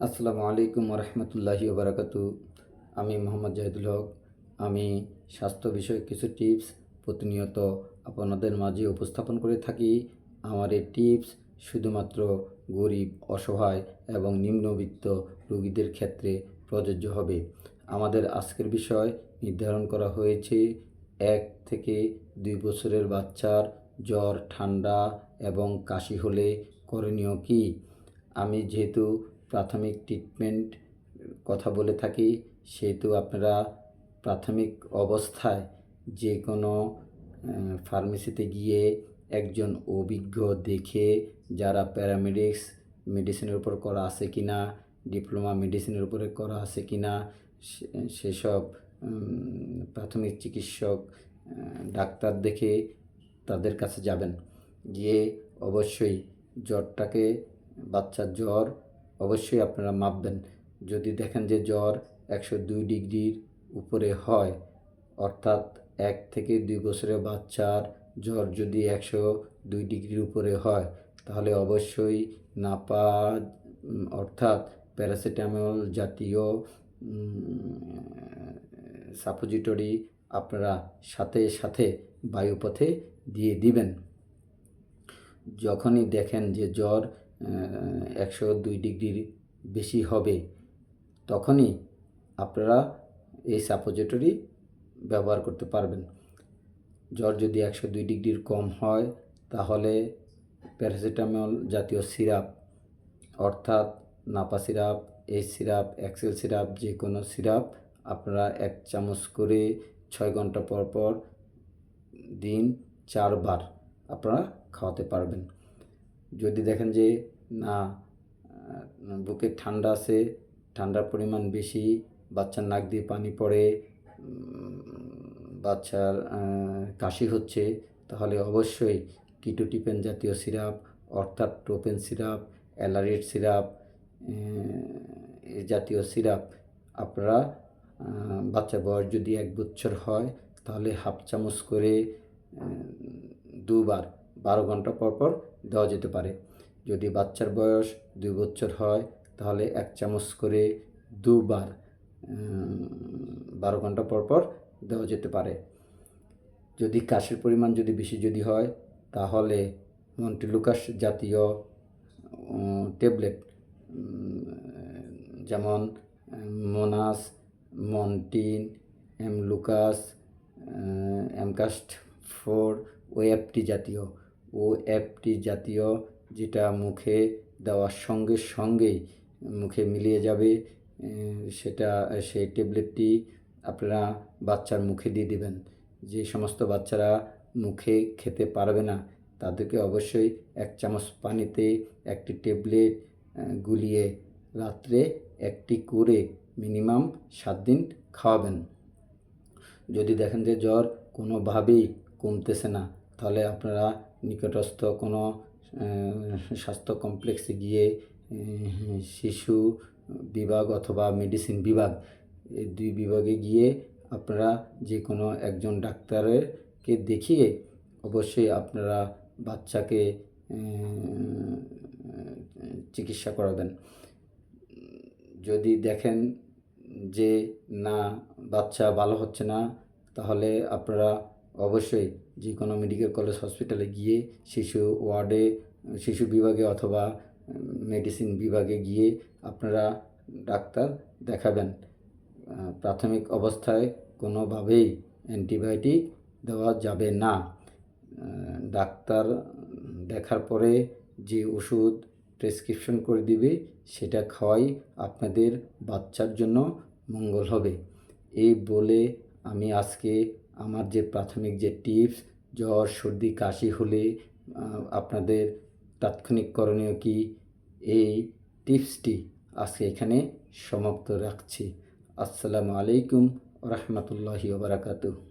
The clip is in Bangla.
আসসালামু আলাইকুম রহমতুল্লাহি বারাকাতু আমি মোহাম্মদ জাহিদুল হক। আমি স্বাস্থ্য বিষয়ক কিছু টিপস প্রতিনিয়ত আপনাদের মাঝে উপস্থাপন করে থাকি। আমার এই টিপস শুধুমাত্র গরিব, অসহায় এবং নিম্নবিত্ত রোগীদের ক্ষেত্রে প্রযোজ্য হবে। আমাদের আজকের বিষয় নির্ধারণ করা হয়েছে এক থেকে দুই বছরের বাচ্চার জ্বর, ঠান্ডা এবং কাশি হলে করণীয় কী? আমি যেহেতু প্রাথমিক ট্রিটমেন্ট কথা বলে থাকি, সেহেতু আপনারা প্রাথমিক অবস্থায় যে কোনো ফার্মেসিতে গিয়ে একজন অভিজ্ঞ দেখে যারা প্যারামেডিক্স মেডিসিনের উপর করা আছে কি না ডিপ্লোমা মেডিসিনের উপরে করা আছে কি না সেসব প্রাথমিক চিকিৎসক ডাক্তার দেখে তাদের কাছে যাবেন। গিয়ে অবশ্যই জ্বরটাকে, বাচ্চার জ্বর অবশ্যই আপনারা মাপবেন যদি দেখেন যে জ্বর একশো দুই ডিগ্রির উপরে হয়, অর্থাৎ এক থেকে দুই বছরের বাচ্চার জ্বর যদি একশো দুই ডিগ্রির উপরে হয়, তাহলে অবশ্যই নাপা অর্থাৎ প্যারাসিটামল জাতীয় সাপোজিটরি আপনারা সাথে সাথে বায়ুপথে দিয়ে দিবেন। যখনই দেখেন যে জ্বর একশো দুই ডিগ্রির বেশি হবে, তখনই আপনারা এই সাপোজিটরি ব্যবহার করতে পারবেন। জ্বর যদি একশো দুই ডিগ্রির কম হয়, তাহলে প্যারাসিটামল জাতীয় সিরাপ, অর্থাৎ নাপা সিরাপ এই সিরাপ এক্সেল সিরাপ, যে কোনো সিরাপ আপনারা এক চামচ করে ছয় ঘণ্টা পর পর দিন চারবার আপনারা খাওয়াতে পারবেন। যদি দেখেন যে, না বুকে ঠান্ডা আছে, ঠান্ডার পরিমাণ বেশি, বাচ্চার নাক দিয়ে পানি পড়ে বাচ্চার কাশি হচ্ছে, তাহলে অবশ্যই কিটোটিপেন জাতীয় সিরাপ অর্থাৎ টোপেন সিরাপ অ্যালারিড সিরাপ এই জাতীয় সিরাপ আপনারা বাচ্চা বয়স যদি এক বছর হয়, তাহলে হাফ চামচ করে দুবার, বারো ঘণ্টা পর পর দেওয়া যেতে পারে। যদি বাচ্চার বয়স দুই বছর হয়, তাহলে এক চামচ করে দুবার বারো ঘণ্টা পর পর দেওয়া যেতে পারে। যদি কাশির পরিমাণ যদি বেশি যদি হয়, তাহলে মন্টিলুকাস জাতীয় ট্যাবলেট যেমন, Monas, Montene Emlukast Mkast four, OFT জাতীয়। ওএফটি জাতীয়, যেটা মুখে দেওয়ার সঙ্গে সঙ্গেই মুখে মিলিয়ে যাবে সেটা, সেই ট্যাবলেটটি আপনারা বাচ্চার মুখে দিয়ে দিবেন। যে সমস্ত বাচ্চারা মুখে খেতে পারবে না, তাদেরকে অবশ্যই এক চামচ পানিতে একটি ট্যাবলেট গুলিয়ে রাত্রে একটি করে মিনিমাম সাত দিন খাওয়াবেন। যদি দেখেন যে জ্বর কোনোভাবেই কমতেছে না তাহলে আপনারা নিকটস্থ কোনো স্বাস্থ্য কমপ্লেক্সে গিয়ে শিশু বিভাগ অথবা মেডিসিন বিভাগ, এই দুই বিভাগে গিয়ে আপনারা যে কোনো একজন ডাক্তারকে দেখিয়ে অবশ্যই আপনারা বাচ্চাকে চিকিৎসা করাবেন। যদি দেখেন যে না, বাচ্চা ভালো হচ্ছে না, তাহলে আপনারা অবশ্যই যে কোনো মেডিকেল কলেজ হসপিটালে গিয়ে শিশু ওয়ার্ডে শিশু বিভাগে অথবা মেডিসিন বিভাগে গিয়ে আপনারা ডাক্তার দেখাবেন। প্রাথমিক অবস্থায় কোনোভাবেই অ্যান্টিবায়োটিক দেওয়া যাবে না। ডাক্তার দেখার পরে যে ওষুধ প্রেসক্রিপশন করে দিবে, সেটা খাওয়াই আপনাদের বাচ্চার জন্য মঙ্গল হবে। এই বলে আমি আজকে আমার যে প্রাথমিক যে টিপস, জ্বর, সর্দি, কাশি হলে আপনাদের তাৎক্ষণিক করণীয় কি? এই টিপসটি আজকে এখানে সমাপ্ত রাখছি। আসসালামু আলাইকুম রহমতুল্লাহি বারাকাতুহ।